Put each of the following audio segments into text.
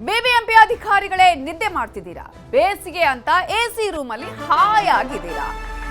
BBMP ಅಧಿಕಾರಿಗಳೇ ನಿದ್ದೆ ಮಾಡ್ತಿದ್ದೀರಾ? ಬೇಸಿಗೆ ಅಂತ ಎಸಿ ರೂಮಲ್ಲಿ ಹಾಯಾಗಿದ್ದೀರಾ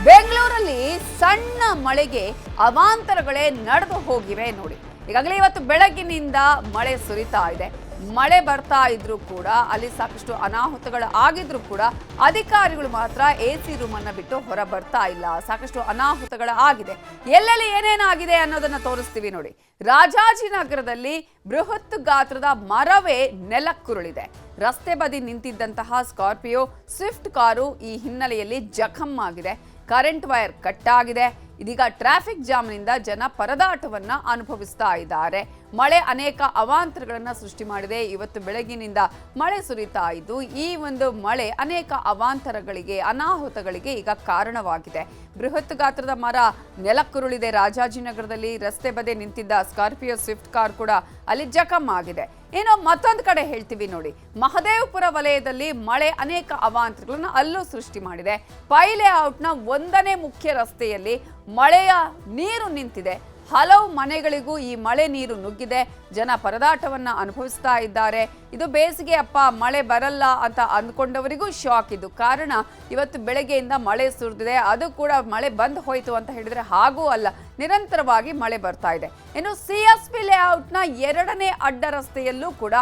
ಬೆಂಗಳೂರಲ್ಲಿ ಸಣ್ಣ ಮಳೆಗೆ ಅವಾಂತರಗಳೇ ನಡೆದು ಹೋಗಿವೆ ನೋಡಿ. ಈಗಾಗಲೇ ಇವತ್ತು ಬೆಳಗಿನಿಂದ ಮಳೆ ಸುರಿತಾ ಇದೆ. ಮಳೆ ಬರ್ತಾ ಇದ್ರೂ ಕೂಡ, ಅಲ್ಲಿ ಸಾಕಷ್ಟು ಅನಾಹುತಗಳು ಆಗಿದ್ರು ಕೂಡ ಅಧಿಕಾರಿಗಳು ಮಾತ್ರ ಎ ಸಿ ರೂಮ್ ಅನ್ನ ಬಿಟ್ಟು ಹೊರ ಬರ್ತಾ ಇಲ್ಲ. ಸಾಕಷ್ಟು ಅನಾಹುತಗಳು ಆಗಿದೆ. ಎಲ್ಲೆಲ್ಲಿ ಏನೇನಾಗಿದೆ ಅನ್ನೋದನ್ನ ತೋರಿಸ್ತೀವಿ ನೋಡಿ. ರಾಜಾಜಿನಗರದಲ್ಲಿ ಬೃಹತ್ ಗಾತ್ರದ ಮರವೇ ನೆಲಕ್ಕುರುಳಿದೆ. ರಸ್ತೆ ಬದಿ ನಿಂತಿದ್ದಂತಹ ಸ್ಕಾರ್ಪಿಯೋ ಸ್ವಿಫ್ಟ್ ಕಾರು ಈ ಹಿನ್ನೆಲೆಯಲ್ಲಿ ಜಖಮ್ ಆಗಿದೆ. ಕರೆಂಟ್ ವೈರ್ ಕಟ್ ಆಗಿದೆ. ಇದೀಗ ಟ್ರಾಫಿಕ್ ಜಾಮ್ನಿಂದ ಜನ ಪರದಾಟವನ್ನ ಅನುಭವಿಸ್ತಾ ಇದ್ದಾರೆ. ಮಳೆ ಅನೇಕ ಅವಾಂತರಗಳನ್ನು ಸೃಷ್ಟಿ ಮಾಡಿದೆ. ಇವತ್ತು ಬೆಳಗಿನಿಂದ ಮಳೆ ಸುರಿತಾ ಇದ್ದು, ಈ ಒಂದು ಮಳೆ ಅನೇಕ ಅವಾಂತರಗಳಿಗೆ, ಅನಾಹುತಗಳಿಗೆ ಈಗ ಕಾರಣವಾಗಿದೆ. ಬೃಹತ್ ಗಾತ್ರದ ಮರ ನೆಲಕ್ಕುರುಳಿದೆ. ರಾಜಾಜಿನಗರದಲ್ಲಿ ರಸ್ತೆ ಬದಿ ನಿಂತಿದ್ದ ಸ್ಕಾರ್ಪಿಯೋ ಸ್ವಿಫ್ಟ್ ಕಾರ್ ಕೂಡ ಅಲ್ಲಿ ಜಖಮ್ ಆಗಿದೆ. ಏನೋ ಮತ್ತೊಂದು ಕಡೆ ಹೇಳ್ತೀವಿ ನೋಡಿ. ಮಹದೇವಪುರ ವಲಯದಲ್ಲಿ ಮಳೆ ಅನೇಕ ಅವಾಂತರಗಳನ್ನು ಅಲ್ಲೂ ಸೃಷ್ಟಿ ಮಾಡಿದೆ. ಪೈಲೆ ಔಟ್ನ ಒಂದನೇ ಮುಖ್ಯ ರಸ್ತೆಯಲ್ಲಿ ಮಳೆಯ ನೀರು ನಿಂತಿದೆ. ಹಲವು ಮನೆಗಳಿಗೂ ಈ ಮಳೆ ನೀರು ನುಗ್ಗಿದೆ. ಜನ ಪರದಾಟವನ್ನು ಅನುಭವಿಸ್ತಾ ಇದ್ದಾರೆ. ಇದು ಬೇಸಿಗೆ ಅಪ್ಪ, ಮಳೆ ಬರಲ್ಲ ಅಂತ ಅಂದ್ಕೊಂಡವರಿಗೂ ಶಾಕ್. ಇದು ಕಾರಣ ಇವತ್ತು ಬೆಳಗ್ಗೆಯಿಂದ ಮಳೆ ಸುರಿದಿದೆ. ಅದು ಕೂಡ ಮಳೆ ಬಂದ್ ಹೋಯಿತು ಅಂತ ಹೇಳಿದ್ರೆ ಹಾಗೂ ಅಲ್ಲ, ನಿರಂತರವಾಗಿ ಮಳೆ ಬರ್ತಾ ಇದೆ. ಇನ್ನು ಸಿ ಎಸ್ ಪಿ ಲೇಔಟ್ನ ಎರಡನೇ ಅಡ್ಡ ರಸ್ತೆಯಲ್ಲೂ ಕೂಡ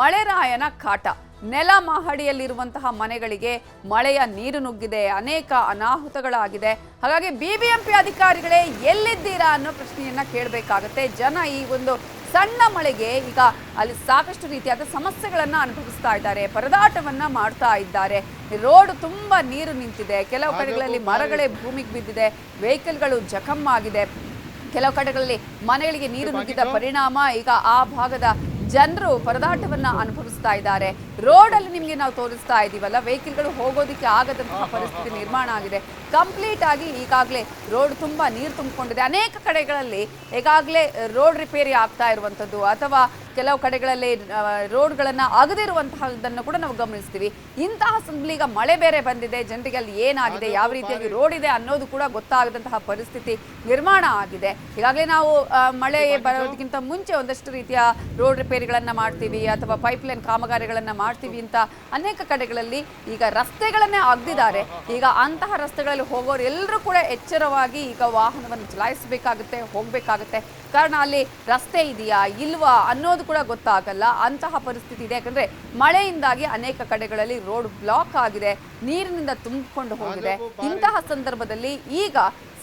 ಮಳೆರಾಯನ ಕಾಟ. ನೆಲ ಮಹಡಿಯಲ್ಲಿರುವಂತಹ ಮನೆಗಳಿಗೆ ಮಳೆಯ ನೀರು ನುಗ್ಗಿದೆ ಅನೇಕ ಅನಾಹುತಗಳಾಗಿದೆ. ಹಾಗಾಗಿ ಬಿಬಿಎಂಪಿ ಅಧಿಕಾರಿಗಳೇ ಎಲ್ಲಿದ್ದೀರಾ ಅನ್ನೋ ಪ್ರಶ್ನೆಯನ್ನ ಕೇಳಬೇಕಾಗತ್ತೆ. ಜನ ಈ ಒಂದು ಸಣ್ಣ ಮಳೆಗೆ ಈಗ ಅಲ್ಲಿ ಸಾಕಷ್ಟು ರೀತಿಯಾದ ಸಮಸ್ಯೆಗಳನ್ನ ಅನುಭವಿಸ್ತಾ ಇದ್ದಾರೆ ಪರದಾಟವನ್ನ ಮಾಡ್ತಾ ಇದ್ದಾರೆ. ರೋಡ್ ತುಂಬಾ ನೀರು ನಿಂತಿದೆ. ಕೆಲವು ಕಡೆಗಳಲ್ಲಿ ಮರಗಳೇ ಭೂಮಿಗೆ ಬಿದ್ದಿದೆ ವೆಹಿಕಲ್ಗಳು ಜಖಮ್ ಆಗಿದೆ. ಕೆಲವು ಕಡೆಗಳಲ್ಲಿ ಮನೆಗಳಿಗೆ ನೀರು ನುಗ್ಗಿದ ಪರಿಣಾಮ ಈಗ ಆ ಭಾಗದ ಜನರು ಪರದಾಟವನ್ನ ಅನುಭವಿಸ್ತಾ ಇದ್ದಾರೆ. ರೋಡ್ ಅಲ್ಲಿ ನಿಮ್ಗೆ ನಾವು ತೋರಿಸ್ತಾ ಇದೀವಲ್ಲ ವೆಹಿಕಲ್ಗಳು ಹೋಗೋದಕ್ಕೆ ಆಗದಂತಹ ಪರಿಸ್ಥಿತಿ ನಿರ್ಮಾಣ ಆಗಿದೆ. ಕಂಪ್ಲೀಟ್ ಆಗಿ ಈಗಾಗಲೇ ರೋಡ್ ತುಂಬಾ ನೀರು ತುಂಬಿಕೊಂಡಿದೆ. ಅನೇಕ ಕಡೆಗಳಲ್ಲಿ ಈಗಾಗಲೇ ರೋಡ್ ರಿಪೇರಿ ಆಗ್ತಾ ಇರುವಂತದ್ದು ಅಥವಾ ಕೆಲವು ಕಡೆಗಳಲ್ಲಿ ರೋಡ್ಗಳನ್ನು ಅಗದಿರುವಂತಹದ್ದನ್ನು ಕೂಡ ನಾವು ಗಮನಿಸ್ತೀವಿ. ಇಂತಹ ಸಂದರ್ಭದಲ್ಲಿ ಈಗ ಮಳೆ ಬೇರೆ ಬಂದಿದೆ ಜನರಿಗೆ ಅಲ್ಲಿ ಏನಾಗಿದೆ ಯಾವ ರೀತಿಯಾಗಿ ರೋಡ್ ಇದೆ ಅನ್ನೋದು ಕೂಡ ಗೊತ್ತಾಗದಂತಹ ಪರಿಸ್ಥಿತಿ ನಿರ್ಮಾಣ ಆಗಿದೆ. ಈಗಾಗಲೇ ನಾವು ಮಳೆ ಬರೋದಕ್ಕಿಂತ ಮುಂಚೆ ಒಂದಷ್ಟು ರೀತಿಯ ರೋಡ್ ರಿಪೇರಿಗಳನ್ನು ಮಾಡ್ತೀವಿ ಅಥವಾ ಪೈಪ್ಲೈನ್ ಕಾಮಗಾರಿಗಳನ್ನು ಮಾಡ್ತೀವಿ ಅಂತ ಅನೇಕ ಕಡೆಗಳಲ್ಲಿ ಈಗ ರಸ್ತೆಗಳನ್ನೇ ಅಗ್ದಿದ್ದಾರೆ ಈಗ ಅಂತಹ ರಸ್ತೆಗಳಲ್ಲಿ ಹೋಗೋರು ಎಲ್ಲರೂ ಕೂಡ ಎಚ್ಚರವಾಗಿ ಈಗ ವಾಹನವನ್ನು ಚಲಾಯಿಸಬೇಕಾಗುತ್ತೆ ಹೋಗಬೇಕಾಗುತ್ತೆ. ಕಾರಣ ಅಲ್ಲಿ ರಸ್ತೆ ಇದೆಯಾ ಇಲ್ವಾ ಅನ್ನೋದು ಕೂಡ ಗೊತ್ತಾಗಲ್ಲ. ಅಂತಹ ಪರಿಸ್ಥಿತಿ ಇದೆ. ಯಾಕಂದ್ರೆ ಮಳೆಯಿಂದಾಗಿ ಅನೇಕ ಕಡೆಗಳಲ್ಲಿ ರೋಡ್ ಬ್ಲಾಕ್ ಆಗಿದೆ. ನೀರಿನಿಂದ ತುಂಬಿಕೊಂಡು ಹೋಗಿದೆ. ಇಂತಹ ಸಂದರ್ಭದಲ್ಲಿ ಈಗ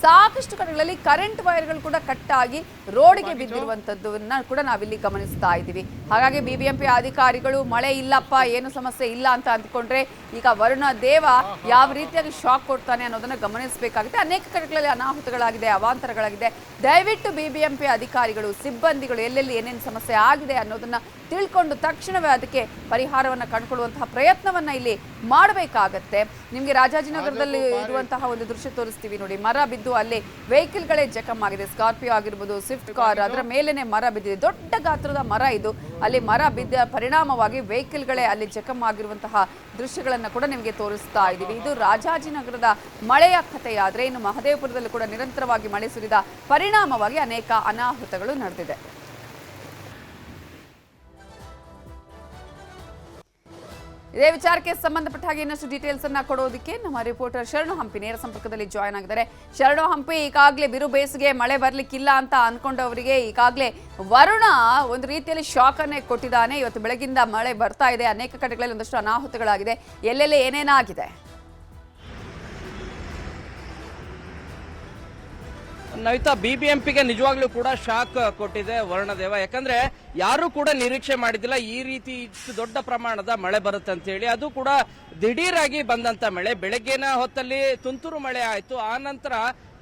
ಸಾಕಷ್ಟು ಕಡೆಗಳಲ್ಲಿ ಕರೆಂಟ್ ವೈರ್ಗಳು ಕೂಡ ಕಟ್ಟಾಗಿ ರೋಡ್ಗೆ ಬಿದ್ದಿರುವಂತದ್ದನ್ನ ಕೂಡ ನಾವಿಲ್ಲಿ ಗಮನಿಸ್ತಾ ಇದ್ದೀವಿ. ಹಾಗಾಗಿ ಬಿಬಿಎಂಪಿ ಅಧಿಕಾರಿಗಳು ಮಳೆ ಇಲ್ಲಪ್ಪ ಏನು ಸಮಸ್ಯೆ ಇಲ್ಲ ಅಂತ ಅಂದ್ಕೊಂಡ್ರೆ ಈಗ ವರುಣ ದೇವ ಯಾವ ರೀತಿಯಾಗಿ ಶಾಕ್ ಕೊಡ್ತಾನೆ ಅನ್ನೋದನ್ನ ಗಮನಿಸಬೇಕಾಗುತ್ತೆ. ಅನೇಕ ಕಡೆಗಳಲ್ಲಿ ಅನಾಹುತಗಳಾಗಿದೆ ಅವಾಂತರಗಳಾಗಿದೆ. ದಯವಿಟ್ಟು ಬಿಬಿಎಂಪಿ ಅಧಿಕಾರಿಗಳು ಸಿಬ್ಬಂದಿಗಳು ಎಲ್ಲೆಲ್ಲಿ ಏನೇನು ಸಮಸ್ಯೆ ಆಗಿದೆ ಅನ್ನೋದನ್ನ ತಿಳ್ಕೊಂಡು ತಕ್ಷಣವೇ ಅದಕ್ಕೆ ಪರಿಹಾರವನ್ನ ಕಂಡುಕೊಳ್ಳುವಂತಹ ಪ್ರಯತ್ನವನ್ನ ಇಲ್ಲಿ ಮಾಡಬೇಕಾಗತ್ತೆ. ನಿಮಗೆ ರಾಜಾಜಿನಗರದಲ್ಲಿ ಇರುವಂತಹ ಒಂದು ದೃಶ್ಯ ತೋರಿಸ್ತೀವಿ ನೋಡಿ. ಮರ ಬಿದ್ದು ಅಲ್ಲಿ ವೆಹಿಕಲ್ಗಳೇ ಜಖಮ್ ಆಗಿದೆ. ಸ್ಕಾರ್ಪಿಯೋ ಆಗಿರ್ಬೋದು ಸ್ವಿಫ್ಟ್ ಕಾರ್ ಅದರ ಮೇಲೇನೆ ಮರ ಬಿದ್ದಿದೆ. ದೊಡ್ಡ ಗಾತ್ರದ ಮರ ಇದು. ಅಲ್ಲಿ ಮರ ಬಿದ್ದ ಪರಿಣಾಮವಾಗಿ ವೆಹಿಕಲ್ಗಳೇ ಅಲ್ಲಿ ಜಖಮ್ ಆಗಿರುವಂತಹ ದೃಶ್ಯಗಳನ್ನ ಕೂಡ ನಿಮಗೆ ತೋರಿಸ್ತಾ ಇದ್ದೀವಿ. ಇದು ರಾಜಾಜಿನಗರದ ಮಳೆಯ ಕಥೆಯಾದ್ರೆ ಇನ್ನು ಮಹದೇವಪುರದಲ್ಲೂ ಕೂಡ ನಿರಂತರವಾಗಿ ಮಳೆ ಸುರಿದ ಪರಿಣಾಮವಾಗಿ ಅನೇಕ ಅನಾಹುತಗಳು ನಡೆದಿದೆ. ಇದೇ ವಿಚಾರಕ್ಕೆ ಸಂಬಂಧಪಟ್ಟ ಹಾಗೆ ಇನ್ನಷ್ಟು ಡೀಟೇಲ್ಸ್ ಅನ್ನ ಕೊಡೋದಕ್ಕೆ ನಮ್ಮ ರಿಪೋರ್ಟರ್ ಶರಣು ಹಂಪಿ ನೇರ ಸಂಪರ್ಕದಲ್ಲಿ ಜಾಯ್ನ್ ಆಗಿದ್ದಾರೆ. ಶರಣು ಹಂಪಿ, ಈಗಾಗಲೇ ಬಿರು ಬೇಸಿಗೆ, ಮಳೆ ಬರ್ಲಿಕ್ಕಿಲ್ಲ ಅಂತ ಅನ್ಕೊಂಡವರಿಗೆ ಈಗಾಗಲೇ ವರುಣ ಒಂದು ರೀತಿಯಲ್ಲಿ ಶಾಕ್ ಅನ್ನೇ ಕೊಟ್ಟಿದ್ದಾನೆ. ಇವತ್ತು ಬೆಳಗಿಂದ ಮಳೆ ಬರ್ತಾ ಇದೆ. ಅನೇಕ ಕಡೆಗಳಲ್ಲಿ ಒಂದಷ್ಟು ಅನಾಹುತಗಳಾಗಿದೆ. ಎಲ್ಲೆಲ್ಲಿ ಏನೇನಾಗಿದೆ? ನವಿತಾ ಬಿಬಿಎಂಪಿಗೆ ನಿಜವಾಗ್ಲೂ ಕೂಡ ಶಾಕ್ ಕೊಟ್ಟಿದೆ ವರ್ಣದೇವ. ಯಾಕಂದ್ರೆ ಯಾರು ಕೂಡ ನಿರೀಕ್ಷೆ ಮಾಡಿದಿಲ್ಲ ಈ ರೀತಿ ಇಷ್ಟು ದೊಡ್ಡ ಪ್ರಮಾಣದ ಮಳೆ ಬರುತ್ತೆ ಅಂತ ಹೇಳಿ ಅದು ಕೂಡ ದಿಢೀರಾಗಿ ಬಂದಂತ ಮಳೆ. ಬೆಳಗ್ಗಿನ ಹೊತ್ತಲ್ಲಿ ತುಂತುರು ಮಳೆ ಆಯಿತು. ಆ ನಂತರ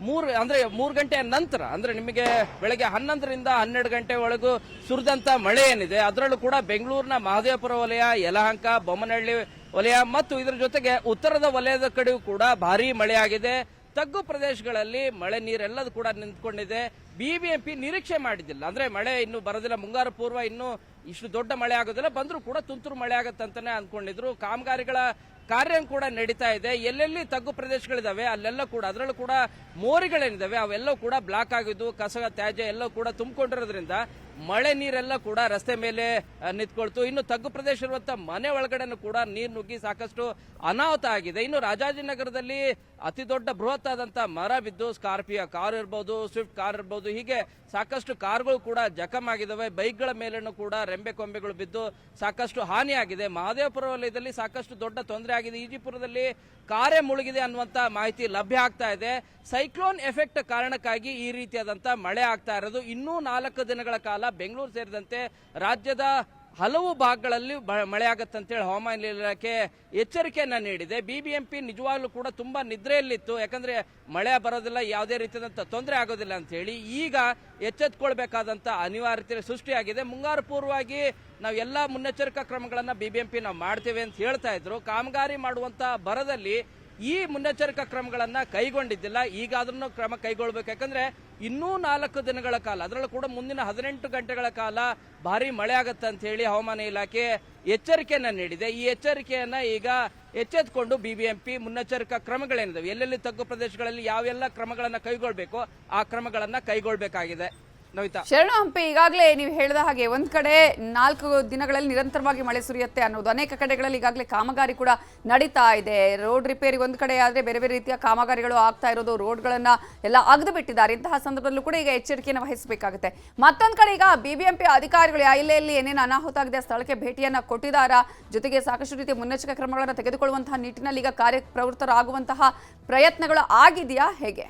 ಮೂರು, ಅಂದ್ರೆ ಮೂರು ಗಂಟೆಯ ನಂತರ, ಅಂದ್ರೆ ನಿಮಗೆ ಬೆಳಗ್ಗೆ ಹನ್ನೊಂದರಿಂದ ಹನ್ನೆರಡು ಗಂಟೆ ಒಳಗೂ ಸುರಿದಂತ ಮಳೆ ಏನಿದೆ, ಅದರಲ್ಲೂ ಕೂಡ ಬೆಂಗಳೂರಿನ ಮಹದೇವಪುರ ವಲಯ, ಯಲಹಂಕ, ಬೊಮ್ಮನಹಳ್ಳಿ ವಲಯ ಮತ್ತು ಇದರ ಜೊತೆಗೆ ಉತ್ತರದ ವಲಯದ ಕಡೆಯೂ ಕೂಡ ಭಾರೀ ಮಳೆ ಆಗಿದೆ. ತಗ್ಗು ಪ್ರದೇಶಗಳಲ್ಲಿ ಮಳೆ ನೀರೆಲ್ಲದೂ ಕೂಡ ನಿಂತ್ಕೊಂಡಿದೆ. ಬಿಬಿಎಂಪಿ ನಿರೀಕ್ಷೆ ಮಾಡಿದ್ದಿಲ್ಲ. ಅಂದ್ರೆ ಮಳೆ ಇನ್ನು ಬರೋದಿಲ್ಲ. ಮುಂಗಾರು ಪೂರ್ವ ಇನ್ನು ಇಷ್ಟು ದೊಡ್ಡ ಮಳೆ ಆಗೋದಿಲ್ಲ. ಬಂದರೂ ಕೂಡ ತುಂತುರು ಮಳೆ ಆಗತ್ತಂತಾನೆ ಅಂದ್ಕೊಂಡಿದ್ರು. ಕಾಮಗಾರಿಗಳ ಕಾರ್ಯ ಕೂಡ ನಡೀತಾ ಇದೆ. ಎಲ್ಲೆಲ್ಲಿ ತಗ್ಗು ಪ್ರದೇಶಗಳಿದಾವೆ, ಅಲ್ಲೆಲ್ಲ ಕೂಡ, ಅದರಲ್ಲೂ ಕೂಡ ಮೋರಿಗಳೇನಿದಾವೆ, ಅವೆಲ್ಲ ಕೂಡ ಬ್ಲಾಕ್ ಆಗಿದ್ದು, ಕಸ, ತ್ಯಾಜ್ಯ ಎಲ್ಲ ಕೂಡ ತುಂಬಿಕೊಂಡಿರೋದ್ರಿಂದ ಮಳೆ ನೀರೆಲ್ಲ ಕೂಡ ರಸ್ತೆ ಮೇಲೆ ನಿಂತ್ಕೊಳ್ತು. ಇನ್ನು ತಗ್ಗು ಪ್ರದೇಶ ಇರುವಂತಹ ಮನೆ ಒಳಗಡೆನೂ ಕೂಡ ನೀರು ನುಗ್ಗಿ ಸಾಕಷ್ಟು ಅನಾಹುತ ಆಗಿದೆ. ಇನ್ನು ರಾಜಾಜಿನಗರದಲ್ಲಿ ಅತಿ ದೊಡ್ಡ ಬೃಹತ್ ಆದಂತಹ ಮರ ಬಿದ್ದು, ಸ್ಕಾರ್ಪಿಯೋ ಕಾರ್ ಇರ್ಬೋದು, ಸ್ವಿಫ್ಟ್ ಕಾರ್ ಇರ್ಬೋದು, ಹೀಗೆ ಸಾಕಷ್ಟು ಕಾರ್ಗಳು ಕೂಡ ಜಖಮ್ ಆಗಿದಾವೆ. ಬೈಕ್ಗಳ ಮೇಲೂ ಕೂಡ ರೆಂಬೆ ಕೊಂಬೆಗಳು ಬಿದ್ದು ಸಾಕಷ್ಟು ಹಾನಿಯಾಗಿದೆ. ಮಹದೇವಪುರ ವಲಯದಲ್ಲಿ ಸಾಕಷ್ಟು ದೊಡ್ಡ ತೊಂದರೆ ಆಗಿದೆ. ಈಜಿಪುರದಲ್ಲಿ ಕಾರೇ ಮುಳುಗಿದೆ ಅನ್ನುವಂತ ಮಾಹಿತಿ ಲಭ್ಯ ಆಗ್ತಾ ಇದೆ. ಸೈಕ್ಲೋನ್ ಎಫೆಕ್ಟ್ ಕಾರಣಕ್ಕಾಗಿ ಈ ರೀತಿಯಾದಂತ ಮಳೆ ಆಗ್ತಾ ಇರೋದು. ಇನ್ನೂ ನಾಲ್ಕು ದಿನಗಳ ಕಾಲ ಬೆಂಗಳೂರು ಸೇರಿದಂತೆ ರಾಜ್ಯದ ಹಲವು ಭಾಗಗಳಲ್ಲಿ ಬ- ಮಳೆ ಆಗತ್ತಂತೇಳಿ ಹವಾಮಾನ ಇಲಾಖೆ ಎಚ್ಚರಿಕೆಯನ್ನು ನೀಡಿದೆ. ಬಿಬಿಎಂಪಿ ನಿಜವಾಗ್ಲೂ ಕೂಡ ತುಂಬಾ ನಿದ್ರೆಯಲ್ಲಿತ್ತು. ಯಾಕಂದ್ರೆ ಮಳೆ ಬರೋದಿಲ್ಲ, ಯಾವುದೇ ರೀತಿಯಾದಂಥ ತೊಂದರೆ ಆಗೋದಿಲ್ಲ ಅಂತ ಹೇಳಿ ಈಗ ಎಚ್ಚೆತ್ಕೊಳ್ಬೇಕಾದಂತ ಅನಿವಾರ್ಯತೆ ಸೃಷ್ಟಿಯಾಗಿದೆ. ಮುಂಗಾರು ಪೂರ್ವವಾಗಿ ನಾವು ಎಲ್ಲಾ ಮುನ್ನೆಚ್ಚರಿಕಾ ಕ್ರಮಗಳನ್ನ ಬಿಬಿಎಂಪಿ ನಾವು ಮಾಡ್ತೇವೆ ಅಂತ ಹೇಳ್ತಾ ಇದ್ರು. ಕಾಮಗಾರಿ ಮಾಡುವಂತ ಬರದಲ್ಲಿ ಈ ಮುನ್ನೆಚ್ಚರಿಕಾ ಕ್ರಮಗಳನ್ನು ಕೈಗೊಂಡಿದ್ದಿಲ್ಲ. ಈಗ ಅದನ್ನು ಕ್ರಮ ಕೈಗೊಳ್ಬೇಕು. ಯಾಕಂದ್ರೆ ಇನ್ನೂ ನಾಲ್ಕು ದಿನಗಳ ಕಾಲ, ಅದರಲ್ಲೂ ಕೂಡ ಮುಂದಿನ ಹದಿನೆಂಟು ಗಂಟೆಗಳ ಕಾಲ ಭಾರಿ ಮಳೆ ಆಗತ್ತೆ ಅಂತ ಹೇಳಿ ಹವಾಮಾನ ಇಲಾಖೆ ಎಚ್ಚರಿಕೆಯನ್ನು ನೀಡಿದೆ. ಈ ಎಚ್ಚರಿಕೆಯನ್ನ ಈಗ ಎಚ್ಚೆತ್ಕೊಂಡು ಬಿಬಿಎಂಪಿ ಮುನ್ನೆಚ್ಚರಿಕಾ ಕ್ರಮಗಳೇನಿದಾವೆ? ಎಲ್ಲೆಲ್ಲಿ ತಗ್ಗು ಪ್ರದೇಶಗಳಲ್ಲಿ ಯಾವೆಲ್ಲ ಕ್ರಮಗಳನ್ನು ಕೈಗೊಳ್ಬೇಕು, ಆ ಕ್ರಮಗಳನ್ನು ಕೈಗೊಳ್ಬೇಕಾಗಿದೆ. ನವಿತಾ ಶರಣ ಹಂಪಿ ಈಗಾಗಲೇ ನೀವು ಹೇಳಿದ ಹಾಗೆ ಒಂದ್ ಕಡೆ ನಾಲ್ಕು ದಿನಗಳಲ್ಲಿ ನಿರಂತರವಾಗಿ ಮಳೆ ಸುರಿಯುತ್ತೆ ಅನ್ನೋದು. ಅನೇಕ ಕಡೆಗಳಲ್ಲಿ ಈಗಾಗಲೇ ಕಾಮಗಾರಿ ಕೂಡ ನಡೀತಾ ಇದೆ. ರೋಡ್ ರಿಪೇರಿ ಒಂದ್ ಕಡೆ ಆದ್ರೆ ಬೇರೆ ಬೇರೆ ರೀತಿಯ ಕಾಮಗಾರಿಗಳು ಆಗ್ತಾ ಇರೋದು. ರೋಡ್ಗಳನ್ನ ಎಲ್ಲ ಅಗ್ದು ಬಿಟ್ಟಿದ್ದಾರೆ. ಇಂತಹ ಸಂದರ್ಭದಲ್ಲೂ ಕೂಡ ಈಗ ಎಚ್ಚರಿಕೆಯನ್ನು ವಹಿಸಬೇಕಾಗುತ್ತೆ. ಮತ್ತೊಂದ್ ಕಡೆ ಈಗ ಬಿಬಿಎಂಪಿ ಅಧಿಕಾರಿಗಳು ಎಲ್ಲೆಲ್ಲಿ ಏನೇನು ಅನಾಹುತ ಆಗಿದೆ, ಸ್ಥಳಕ್ಕೆ ಭೇಟಿಯನ್ನ ಕೊಟ್ಟಿದಾರ ಜೊತೆಗೆ ಸಾಕಷ್ಟು ರೀತಿಯ ಮುನ್ನೆಚ್ಚರಿಕೆ ಕ್ರಮಗಳನ್ನು ತೆಗೆದುಕೊಳ್ಳುವಂತಹ ನಿಟ್ಟಿನಲ್ಲಿ ಈಗ ಕಾರ್ಯಪ್ರವೃತ್ತರಾಗುವಂತಹ ಪ್ರಯತ್ನಗಳು ಆಗಿದೆಯಾ? ಹೇಗೆ?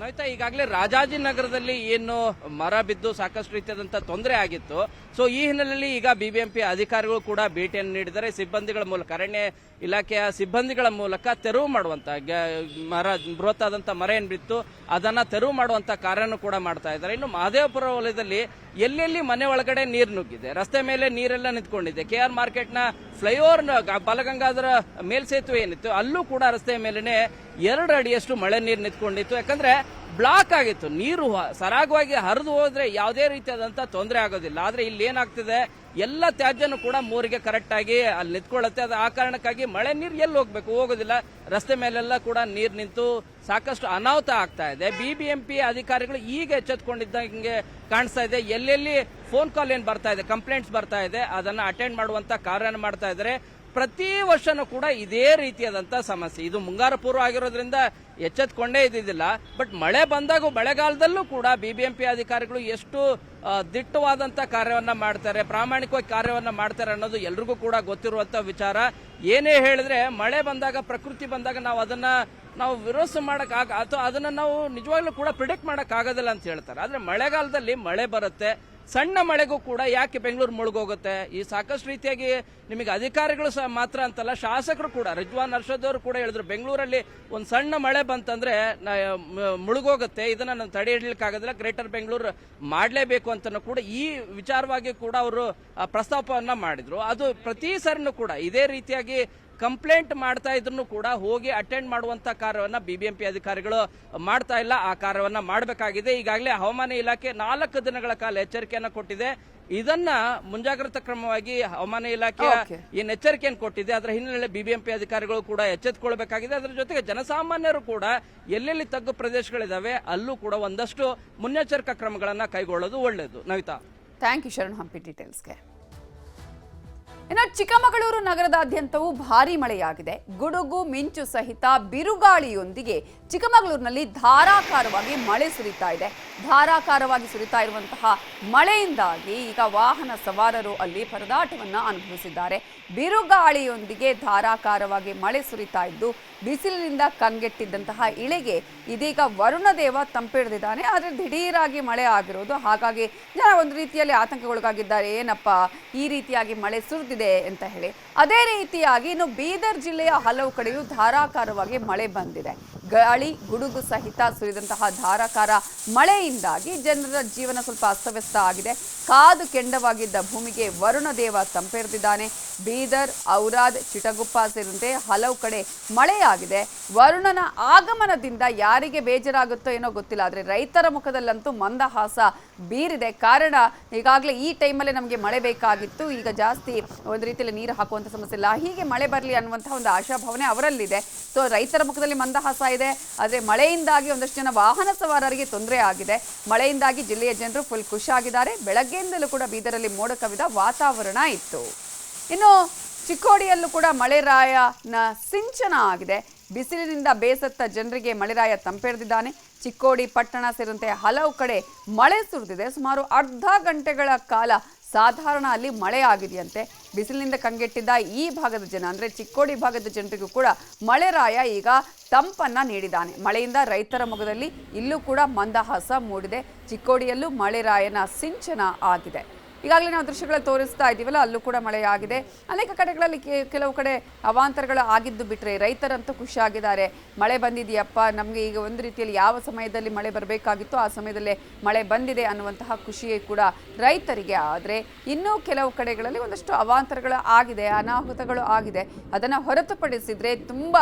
ನೈತಾ ಈಗಾಗಲೇ ರಾಜಾಜಿನಗರದಲ್ಲಿ ಏನು ಮರ ಬಿದ್ದು ಸಾಕಷ್ಟು ರೀತಿಯಾದಂತಹ ತೊಂದರೆ ಆಗಿತ್ತು. ಸೊ ಈ ಹಿನ್ನೆಲೆಯಲ್ಲಿ ಈಗ ಬಿಬಿಎಂಪಿ ಅಧಿಕಾರಿಗಳು ಕೂಡ ಭೇಟಿಯನ್ನು ನೀಡಿದ್ದಾರೆ. ಸಿಬ್ಬಂದಿಗಳ ಮೂಲಕ ಅರಣ್ಯ ಇಲಾಖೆಯ ಸಿಬ್ಬಂದಿಗಳ ಮೂಲಕ ತೆರವು ಮಾಡುವಂತ ಗ- ಮರ ಬೃಹತ್ ಆದಂತ ಮರ ಏನ್ ಬಿತ್ತು, ಅದನ್ನ ತೆರವು ಮಾಡುವಂತ ಕಾರ್ಯನೂ ಕೂಡ ಮಾಡ್ತಾ ಇದ್ದಾರೆ. ಇನ್ನು ಮಹದೇವಪುರ ವಲಯದಲ್ಲಿ ಎಲ್ಲೆಲ್ಲಿ ಮನೆ ಒಳಗಡೆ ನೀರು ನುಗ್ಗಿದೆ? ರಸ್ತೆ ಮೇಲೆ ನೀರೆಲ್ಲ ನಿಂತ್ಕೊಂಡಿದೆ. ಕೆ ಆರ್ ಮಾರ್ಕೆಟ್ನ ಫ್ಲೈಓವರ್ ಬಾಲಗಂಗಾಧರ ಮೇಲ್ಸೇತುವೆ ಏನಿತ್ತು, ಅಲ್ಲೂ ಕೂಡ ರಸ್ತೆ ಮೇಲೆನೆ ಎರಡು ಅಡಿಯಷ್ಟು ಮಳೆ ನೀರು ನಿಂತ್ಕೊಂಡಿತ್ತು. ಯಾಕಂದ್ರೆ ಬ್ಲಾಕ್ ಆಗಿತ್ತು. ನೀರು ಸರಾಗವಾಗಿ ಹರಿದು ಹೋದ್ರೆ ಯಾವುದೇ ರೀತಿಯಾದಂತ ತೊಂದರೆ ಆಗೋದಿಲ್ಲ. ಆದ್ರೆ ಇಲ್ಲಿ ಏನಾಗ್ತಿದೆ? ಎಲ್ಲ ತ್ಯಾಜ್ಯನೂ ಕೂಡ ಮೂರಿಗೆ ಕರೆಕ್ಟಾಗಿ ಅಲ್ಲಿ ನಿಂತ್ಕೊಳ್ಳುತ್ತೆ. ಅದು ಆ ಕಾರಣಕ್ಕಾಗಿ ಮಳೆ ನೀರು ಎಲ್ಲಿ ಹೋಗ್ಬೇಕು? ಹೋಗೋದಿಲ್ಲ. ರಸ್ತೆ ಮೇಲೆಲ್ಲ ಕೂಡ ನೀರು ನಿಂತು ಸಾಕಷ್ಟು ಅನಾಹುತ ಆಗ್ತಾ ಇದೆ. ಬಿಬಿಎಂಪಿ ಅಧಿಕಾರಿಗಳು ಈಗ ಎಚ್ಚೆತ್ಕೊಂಡಿದ್ದಂಗೆ ಕಾಣಿಸ್ತಾ ಇದೆ. ಎಲ್ಲೆಲ್ಲಿ ಫೋನ್ ಕಾಲ್ ಏನು ಬರ್ತಾ ಇದೆ ಕಂಪ್ಲೇಂಟ್ಸ್ ಬರ್ತಾ ಇದೆ, ಅದನ್ನ ಅಟೆಂಡ್ ಮಾಡುವಂತ ಕಾರ್ಯನ ಮಾಡ್ತಾ ಇದ್ದಾರೆ. ಪ್ರತಿ ವರ್ಷನೂ ಕೂಡ ಇದೇ ರೀತಿಯಾದಂಥ ಸಮಸ್ಯೆ. ಇದು ಮುಂಗಾರು ಪೂರ್ವ ಆಗಿರೋದ್ರಿಂದ ಎಚ್ಚೆತ್ಕೊಂಡೇ ಇದ್ದಿದ್ದಿಲ್ಲ. ಬಟ್ ಮಳೆ ಬಂದಾಗ ಮಳೆಗಾಲದಲ್ಲೂ ಕೂಡ ಬಿಬಿಎಂಪಿ ಅಧಿಕಾರಿಗಳು ಎಷ್ಟು ದಿಟ್ಟವಾದಂಥ ಕಾರ್ಯವನ್ನು ಮಾಡ್ತಾರೆ, ಪ್ರಾಮಾಣಿಕವಾಗಿ ಕಾರ್ಯವನ್ನ ಮಾಡ್ತಾರೆ ಅನ್ನೋದು ಎಲ್ರಿಗೂ ಕೂಡ ಗೊತ್ತಿರುವಂತ ವಿಚಾರ. ಏನೇ ಹೇಳಿದ್ರೆ ಮಳೆ ಬಂದಾಗ, ಪ್ರಕೃತಿ ಬಂದಾಗ ನಾವು ಅದನ್ನ ನಾವು ವಿರೋಧ ಮಾಡಕ್ ಅಥವಾ ಅದನ್ನ ನಾವು ನಿಜವಾಗ್ಲೂ ಕೂಡ ಪ್ರಿಡಿಕ್ಟ್ ಮಾಡಕ್ ಆಗೋದಿಲ್ಲ ಅಂತ ಹೇಳ್ತಾರೆ. ಆದ್ರೆ ಮಳೆಗಾಲದಲ್ಲಿ ಮಳೆ ಬರುತ್ತೆ. ಸಣ್ಣ ಮಳೆಗೂ ಕೂಡ ಯಾಕೆ ಬೆಂಗಳೂರು ಮುಳುಗೋಗುತ್ತೆ? ಈ ಸಾಕಷ್ಟು ರೀತಿಯಾಗಿ ನಿಮಗೆ ಅಧಿಕಾರಿಗಳು ಸಹ ಮಾತ್ರ ಅಂತಲ್ಲ, ಶಾಸಕರು ಕೂಡ, ರಿಜ್ವಾನ್ ಅರ್ಷದ್ ಅವರು ಕೂಡ ಹೇಳಿದ್ರು, ಬೆಂಗಳೂರಲ್ಲಿ ಒಂದು ಸಣ್ಣ ಮಳೆ ಬಂತಂದ್ರೆ ಮುಳುಗೋಗುತ್ತೆ. ಇದನ್ನ ನಾನು ತಡೆ ಹಿಡಲಿಕ್ಕಾಗೋದಿಲ್ಲ ಗ್ರೇಟರ್ ಬೆಂಗಳೂರು ಮಾಡಲೇಬೇಕು ಅಂತಲೂ ಕೂಡ ಈ ವಿಚಾರವಾಗಿ ಕೂಡ ಅವರು ಪ್ರಸ್ತಾಪವನ್ನ ಮಾಡಿದ್ರು. ಅದು ಪ್ರತಿ ಸರಿನೂ ಕೂಡ ಇದೇ ರೀತಿಯಾಗಿ ಕಂಪ್ಲೇಂಟ್ ಮಾಡ್ತಾ ಇದ್ರು ಕೂಡ ಹೋಗಿ ಅಟೆಂಡ್ ಮಾಡುವಂತ ಕಾರ್ಯವನ್ನ ಬಿಬಿಎಂಪಿ ಅಧಿಕಾರಿಗಳು ಮಾಡ್ತಾ ಇಲ್ಲ. ಆ ಕಾರ್ಯವನ್ನ ಮಾಡಬೇಕಾಗಿದೆ. ಈಗಾಗಲೇ ಹವಾಮಾನ ಇಲಾಖೆ ನಾಲ್ಕು ದಿನಗಳ ಕಾಲ ಎಚ್ಚರಿಕೆಯನ್ನು ಕೊಟ್ಟಿದೆ. ಇದನ್ನ ಮುಂಜಾಗ್ರತಾ ಕ್ರಮವಾಗಿ ಹವಾಮಾನ ಇಲಾಖೆ. ಏನ್ ಎಚ್ಚರಿಕೆಯನ್ನು ಕೊಟ್ಟಿದೆ. ಅದರ ಹಿನ್ನೆಲೆ ಬಿಬಿಎಂಪಿ ಅಧಿಕಾರಿಗಳು ಕೂಡ ಎಚ್ಚೆತ್ತುಕೊಳ್ಬೇಕಾಗಿದೆ ಅದರ ಜೊತೆಗೆ ಜನಸಾಮಾನ್ಯರು ಕೂಡ ಎಲ್ಲೆಲ್ಲಿ ತಗ್ಗು ಪ್ರದೇಶಗಳಿದಾವೆ ಅಲ್ಲೂ ಕೂಡ ಒಂದಷ್ಟು ಮುನ್ನೆಚ್ಚರಿಕಾ ಕ್ರಮಗಳನ್ನ ಕೈಗೊಳ್ಳೋದು ಒಳ್ಳೆಯದು ನವಿತಾ. ಥ್ಯಾಂಕ್ ಯು ಶರಣ್ ಹಂಪಿ ಡೀಟೇಲ್ಸ್ಗೆ ಇನ್ನು ಚಿಕ್ಕಮಗಳೂರು ನಗರದಾದ್ಯಂತವೂ ಭಾರಿ ಮಳೆಯಾಗಿದೆ. ಗುಡುಗು, ಮಿಂಚು ಸಹಿತ ಬಿರುಗಾಳಿಯೊಂದಿಗೆ ಚಿಕ್ಕಮಗಳೂರಿನಲ್ಲಿ ಧಾರಾಕಾರವಾಗಿ ಮಳೆ ಸುರಿತಾ ಇದೆ. ಧಾರಾಕಾರವಾಗಿ ಸುರಿತಾ ಇರುವಂತಹ ಮಳೆಯಿಂದಾಗಿ ಈಗ ವಾಹನ ಸವಾರರು ಅಲ್ಲಿ ಪರದಾಟವನ್ನು ಅನುಭವಿಸಿದ್ದಾರೆ. ಬಿರುಗಾಳಿಯೊಂದಿಗೆ ಧಾರಾಕಾರವಾಗಿ ಮಳೆ ಸುರಿತಾ ಇದ್ದು ಬಿಸಿಲಿನಿಂದ ಕಂಗೆಟ್ಟಿದ್ದಂತಹ ಇಳೆಗೆ ಇದೀಗ ವರುಣದೇವ ತಂಪಿಡಿದಿದ್ದಾನೆ. ಆದರೆ ದಿಢೀರಾಗಿ ಮಳೆ ಆಗಿರೋದು. ಹಾಗಾಗಿ ಜನ ಒಂದು ರೀತಿಯಲ್ಲಿ ಆತಂಕಗೊಳಗಾಗಿದ್ದಾರೆ. ಏನಪ್ಪ, ಈ ರೀತಿಯಾಗಿ ಮಳೆ ಸುರಿದಿದೆ ಅಂತ ಹೇಳಿ. ಅದೇ ರೀತಿಯಾಗಿ ಇನ್ನು ಬೀದರ್ ಜಿಲ್ಲೆಯ ಹಲವು ಕಡೆಯೂ ಧಾರಾಕಾರವಾಗಿ ಮಳೆ ಬಂದಿದೆ. ಗಾಳಿ, ಗುಡುಗು ಸಹಿತ ಸುರಿದಂತಹ ಧಾರಾಕಾರ ಮಳೆಯಿಂದಾಗಿ ಜನರ ಜೀವನ ಸ್ವಲ್ಪ ಅಸ್ತವ್ಯಸ್ತ ಆಗಿದೆ. ಕಾದು ಕೆಂಡವಾಗಿದ್ದ ಭೂಮಿಗೆ ವರುಣದೇವ ತಂಪೆರೆದಿದ್ದಾನೆ. ಬೀದರ್, ಔರಾದ್, ಚಿಟಗುಪ್ಪ ಸೇರಿದಂತೆ ಹಲವು ಕಡೆ ಮಳೆಯಾಗಿದೆ. ವರುಣನ ಆಗಮನದಿಂದ ಯಾರಿಗೆ ಬೇಜಾರಾಗುತ್ತೋ ಏನೋ ಗೊತ್ತಿಲ್ಲ. ಆದರೆ ರೈತರ ಮುಖದಲ್ಲಂತೂ ಮಂದಹಾಸ ಬೀರಿದೆ. ಕಾರಣ ಈಗಾಗಲೇ ಈ ಟೈಮಲ್ಲೇ ನಮಗೆ ಮಳೆ ಬೇಕಾಗಿತ್ತು. ಈಗ ಜಾಸ್ತಿ ಒಂದು ರೀತಿಯಲ್ಲಿ ನೀರು ಹಾಕುವಂಥ ಸಮಸ್ಯೆ ಇಲ್ಲ. ಹೀಗೆ ಮಳೆ ಬರಲಿ ಅನ್ನುವಂಥ ಒಂದು ಆಶಾಭಾವನೆ ಅವರಲ್ಲಿದೆ. ಸೊ ರೈತರ ಮುಖದಲ್ಲಿ ಮಂದಹಾಸ ಇದೆ. ಆದರೆ ಮಳೆಯಿಂದಾಗಿ ಒಂದಷ್ಟು ಜನ ವಾಹನ ಸವಾರರಿಗೆ ತೊಂದರೆ ಆಗಿದೆ. ಮಳೆಯಿಂದಾಗಿ ಜಿಲ್ಲೆಯ ಜನರು ಫುಲ್ ಖುಷಿಯಾಗಿದ್ದಾರೆ ಬೆಳಗ್ಗೆಯಿಂದಲೂ ಕೂಡ ಬೀದರಲ್ಲಿ ಮೋಡ ಕವಿದ ವಾತಾವರಣ ಇತ್ತು. ಇನ್ನು ಚಿಕ್ಕೋಡಿಯಲ್ಲೂ ಕೂಡ ಮಳೆರಾಯನ ಸಿಂಚನ ಆಗಿದೆ. ಬಿಸಿಲಿನಿಂದ ಬೇಸತ್ತ ಜನರಿಗೆ ಮಳೆರಾಯ ತಂಪೆರೆದಿದ್ದಾನೆ ಚಿಕ್ಕೋಡಿ ಪಟ್ಟಣ ಸೇರಿದಂತೆ ಹಲವು ಕಡೆ ಮಳೆ ಸುರಿದಿದೆ. ಸುಮಾರು ಅರ್ಧ ಗಂಟೆಗಳ ಕಾಲ ಸಾಧಾರಣ ಅಲ್ಲಿ ಮಳೆ ಆಗಿದೆಯಂತೆ ಬಿಸಿಲಿನಿಂದ ಕಂಗೆಟ್ಟಿದ್ದ ಈ ಭಾಗದ ಜನ, ಅಂದರೆ ಚಿಕ್ಕೋಡಿ ಭಾಗದ ಜನರಿಗೂ ಕೂಡ ಮಳೆರಾಯ ಈಗ ತಂಪನ್ನು ನೀಡಿದ್ದಾನೆ. ಮಳೆಯಿಂದ ರೈತರ ಮೊಗದಲ್ಲಿ ಇಲ್ಲೂ ಕೂಡ ಮಂದಹಾಸ ಮೂಡಿದೆ. ಚಿಕ್ಕೋಡಿಯಲ್ಲೂ ಮಳೆರಾಯನ ಸಿಂಚನ ಆಗಿದೆ. ಈಗಾಗಲೇ ನಾವು ದೃಶ್ಯಗಳಲ್ಲಿ ತೋರಿಸ್ತಾ ಇದ್ದೀವಲ್ಲ, ಅಲ್ಲೂ ಕೂಡ ಮಳೆಯಾಗಿದೆ. ಅನೇಕ ಕಡೆಗಳಲ್ಲಿ ಕೆಲವು ಕಡೆ ಅವಾಂತರಗಳು ಆಗಿದ್ದು ಬಿಟ್ಟರೆ ರೈತರಂತೂ ಖುಷಿಯಾಗಿದ್ದಾರೆ ಮಳೆ ಬಂದಿದೆಯಪ್ಪ, ನಮಗೆ ಈಗ ಒಂದು ರೀತಿಯಲ್ಲಿ ಯಾವ ಸಮಯದಲ್ಲಿ ಮಳೆ ಬರಬೇಕಾಗಿತ್ತು ಆ ಸಮಯದಲ್ಲೇ ಮಳೆ ಬಂದಿದೆ ಅನ್ನುವಂತಹ ಖುಷಿಯೇ ಕೂಡ ರೈತರಿಗೆ. ಆದರೆ ಇನ್ನೂ ಕೆಲವು ಕಡೆಗಳಲ್ಲಿ ಒಂದಷ್ಟು ಅವಾಂತರಗಳು ಆಗಿದೆ, ಅನಾಹುತಗಳು ಆಗಿದೆ. ಅದನ್ನು ಹೊರತುಪಡಿಸಿದರೆ ತುಂಬ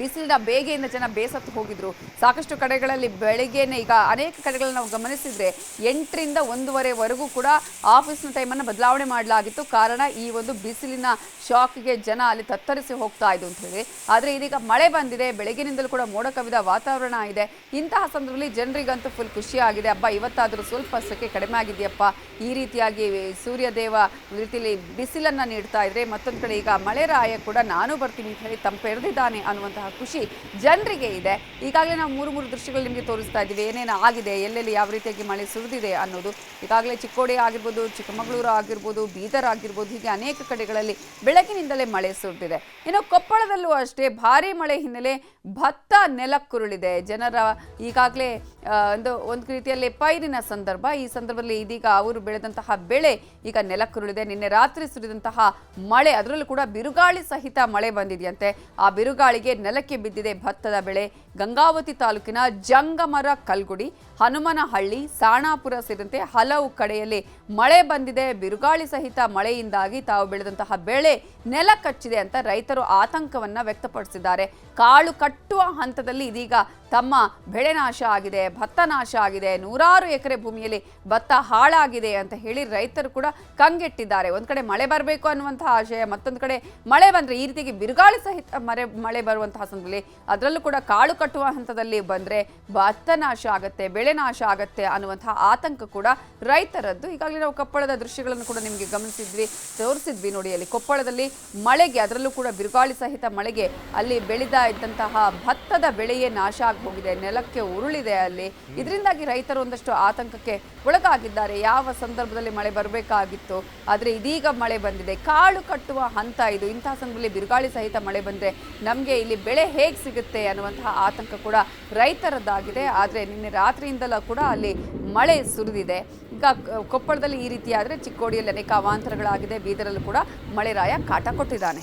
ಬಿಸಿಲಿನ ಬೇಗೆಯಿಂದ ಜನ ಬೇಸತ್ತು ಹೋಗಿದ್ರು. ಸಾಕಷ್ಟು ಕಡೆಗಳಲ್ಲಿ ಬೆಳಿಗ್ಗೆನೆ ಈಗ ಅನೇಕ ಕಡೆಗಳಲ್ಲಿ ನಾವು ಗಮನಿಸಿದ್ರೆ ಎಂಟರಿಂದ ಒಂದೂವರೆವರೆಗೂ ಕೂಡ ಆಫೀಸ್ನ ಟೈಮನ್ನು ಬದಲಾವಣೆ ಮಾಡಲಾಗಿತ್ತು. ಕಾರಣ ಈ ಒಂದು ಬಿಸಿಲಿನ ಶಾಕ್ಗೆ ಜನ ಅಲ್ಲಿ ತತ್ತರಿಸಿ ಹೋಗ್ತಾ ಇದ್ದು ಅಂತ ಹೇಳಿ. ಆದರೆ ಇದೀಗ ಮಳೆ ಬಂದಿದೆ. ಬೆಳಗಿನಿಂದಲೂ ಕೂಡ ಮೋಡ ಕವಿದ ವಾತಾವರಣ ಇದೆ. ಇಂತಹ ಸಂದರ್ಭದಲ್ಲಿ ಜನರಿಗಂತೂ ಫುಲ್ ಖುಷಿಯಾಗಿದೆ. ಹಬ್ಬ ಇವತ್ತಾದರೂ ಸ್ವಲ್ಪ ಸೆಕೆ ಕಡಿಮೆ ಆಗಿದೆಯಪ್ಪ. ಈ ರೀತಿಯಾಗಿ ಸೂರ್ಯದೇವ ರೀತಿಯಲ್ಲಿ ಬಿಸಿಲನ್ನು ನೀಡ್ತಾ ಇದ್ರೆ ಮತ್ತೊಂದು ಕಡೆ ಈಗ ಮಳೆರಾಯ ಕೂಡ ನಾನು ಬರ್ತೀನಿ ಅಂತ ಹೇಳಿ ತಂಪೆರೆದಿದ್ದಾನೆ ಅನ್ನುವಂತಹ ಖುಷಿ ಜನರಿಗೆ ಇದೆ. ಈಗಾಗಲೇ ನಾವು ಮೂರು ಮೂರು ದೃಶ್ಯಗಳು ನಿಮಗೆ ತೋರಿಸ್ತಾ ಇದ್ದೀವಿ. ಏನೇನು ಆಗಿದೆ, ಎಲ್ಲೆಲ್ಲಿ ಯಾವ ರೀತಿಯಾಗಿ ಮಳೆ ಸುರಿದಿದೆ ಅನ್ನೋದು. ಈಗಾಗಲೇ ಚಿಕ್ಕೋಡಿ ಆಗಿರ್ಬೋದು, ಚಿಕ್ಕಮಗಳೂರು ಆಗಿರ್ಬೋದು, ಬೀದರ್ ಆಗಿರ್ಬೋದು, ಹೀಗೆ ಅನೇಕ ಕಡೆಗಳಲ್ಲಿ ಬೆಳಗಿನಿಂದಲೇ ಮಳೆ ಸುರಿದಿದೆ. ಇನ್ನು ಕೊಪ್ಪಳದಲ್ಲೂ ಅಷ್ಟೇ ಭಾರಿ ಮಳೆ ಹಿನ್ನೆಲೆ ಭತ್ತ ನೆಲಕ್ಕುರುಳಿದೆ ಜನರ ಈಗಾಗಲೇ ಒಂದು ಒಂದು ರೀತಿಯಲ್ಲಿ ಪೈರಿನ ಸಂದರ್ಭ. ಈ ಸಂದರ್ಭದಲ್ಲಿ ಇದೀಗ ಅವರು ಬೆಳೆದಂತಹ ಬೆಳೆ ಈಗ ನೆಲಕ್ಕುರುಳಿದೆ ನಿನ್ನೆ ರಾತ್ರಿ ಸುರಿದಂತಹ ಮಳೆ, ಅದರಲ್ಲೂ ಕೂಡ ಬಿರುಗಾಳಿ ಸಹಿತ ಮಳೆ ಬಂದಿದೆಯಂತೆ. ಆ ಬಿರುಗಾಳಿಗೆ ನೆಲಕ್ಕೆ ಬಿದ್ದಿದೆ ಭತ್ತದ ಬೆಳೆ. ಗಂಗಾವತಿ ತಾಲೂಕಿನ ಜಂಗಮರ ಕಲ್ಗುಡಿ, ಹನುಮನಹಳ್ಳಿ, ಸಾಣಾಪುರ ಸೇರಿದಂತೆ ಹಲವು ಕಡೆಯಲ್ಲಿ ಮಳೆ ಬಂದಿದೆ. ಬಿರುಗಾಳಿ ಸಹಿತ ಮಳೆಯಿಂದಾಗಿ ತಾವು ಬೆಳೆದಂತಹ ಬೆಳೆ ನೆಲ ಕಚ್ಚಿದೆ ಅಂತ ರೈತರು ಆತಂಕವನ್ನು ವ್ಯಕ್ತಪಡಿಸಿದ್ದಾರೆ. ಕಾಳು ಕಟ್ಟುವ ಹಂತದಲ್ಲಿ ಇದೀಗ ತಮ್ಮ ಬೆಳೆ ನಾಶ ಆಗಿದೆ, ಭತ್ತ ನಾಶ ಆಗಿದೆ, ನೂರಾರು ಎಕರೆ ಭೂಮಿಯಲ್ಲಿ ಭತ್ತ ಹಾಳಾಗಿದೆ ಅಂತ ಹೇಳಿ ರೈತರು ಕೂಡ ಕಂಗೆಟ್ಟಿದ್ದಾರೆ. ಒಂದು ಕಡೆ ಮಳೆ ಬರಬೇಕು ಅನ್ನುವಂತಹ ಆಶಯ, ಮತ್ತೊಂದು ಕಡೆ ಮಳೆ ಬಂದರೆ ಈ ರೀತಿಗೆ ಬಿರುಗಾಳಿ ಸಹಿತ ಮರೆ, ಮಳೆ ಬರುವಂತಹ ಸಂದರ್ಭದಲ್ಲಿ ಅದರಲ್ಲೂ ಕೂಡ ಕಾಳು ಕಟ್ಟುವ ಹಂತದಲ್ಲಿ ಬಂದರೆ ಭತ್ತ ನಾಶ ಆಗುತ್ತೆ, ಬೆಳೆ ನಾಶ ಆಗುತ್ತೆ ಅನ್ನುವಂತಹ ಆತಂಕ ಕೂಡ ರೈತರದ್ದು. ಈಗಾಗಲೇ ನಾವು ಕೊಪ್ಪಳದ ದೃಶ್ಯಗಳನ್ನು ಕೂಡ ನಿಮಗೆ ಗಮನಿಸಿದ್ವಿ, ತೋರಿಸಿದ್ವಿ ನೋಡಿ ಅಲ್ಲಿ ಕೊಪ್ಪಳದಲ್ಲಿ ಮಳೆಗೆ, ಅದರಲ್ಲೂ ಕೂಡ ಬಿರುಗಾಳಿ ಸಹಿತ ಮಳೆಗೆ ಅಲ್ಲಿ ಬೆಳೆದ ಇದ್ದಂತಹ ಭತ್ತದ ಬೆಳೆಯೇ ನಾಶ ಆಗಿ ಹೋಗಿದೆ ನೆಲಕ್ಕೆ ಉರುಳಿದೆ ಅಲ್ಲಿ. ಇದರಿಂದಾಗಿ ರೈತರು ಒಂದಷ್ಟು ಆತಂಕಕ್ಕೆ ಒಳಗಾಗಿದ್ದಾರೆ. ಯಾವ ಸಂದರ್ಭದಲ್ಲಿ ಮಳೆ ಬರಬೇಕಾಗಿತ್ತು ಆದರೆ ಇದೀಗ ಮಳೆ ಬಂದಿದೆ. ಕಾಳು ಕಟ್ಟುವ ಹಂತ ಇದು. ಇಂತಹ ಸಂದರ್ಭದಲ್ಲಿ ಬಿರುಗಾಳಿ ಸಹಿತ ಮಳೆ ಬಂದರೆ ನಮಗೆ ಇಲ್ಲಿ ಬೆಳೆ ಹೇಗೆ ಸಿಗುತ್ತೆ ಅನ್ನುವಂತಹ ಆತಂಕ ಕೂಡ ರೈತರದ್ದಾಗಿದೆ. ಆದರೆ ನಿನ್ನೆ ರಾತ್ರಿಯಿಂದಲೂ ಕೂಡ ಅಲ್ಲಿ ಮಳೆ ಸುರಿದಿದೆ. ಈಗ ಕೊಪ್ಪಳದಲ್ಲಿ ಈ ರೀತಿ ಆದರೆ ಚಿಕ್ಕೋಡಿಯಲ್ಲಿ ಅನೇಕ ಅವಾಂತರಗಳಾಗಿದೆ. ಬೀದರಲ್ಲೂ ಕೂಡ ಮಳೆರಾಯ ಕಾಟ ಕೊಟ್ಟಿದ್ದಾನೆ.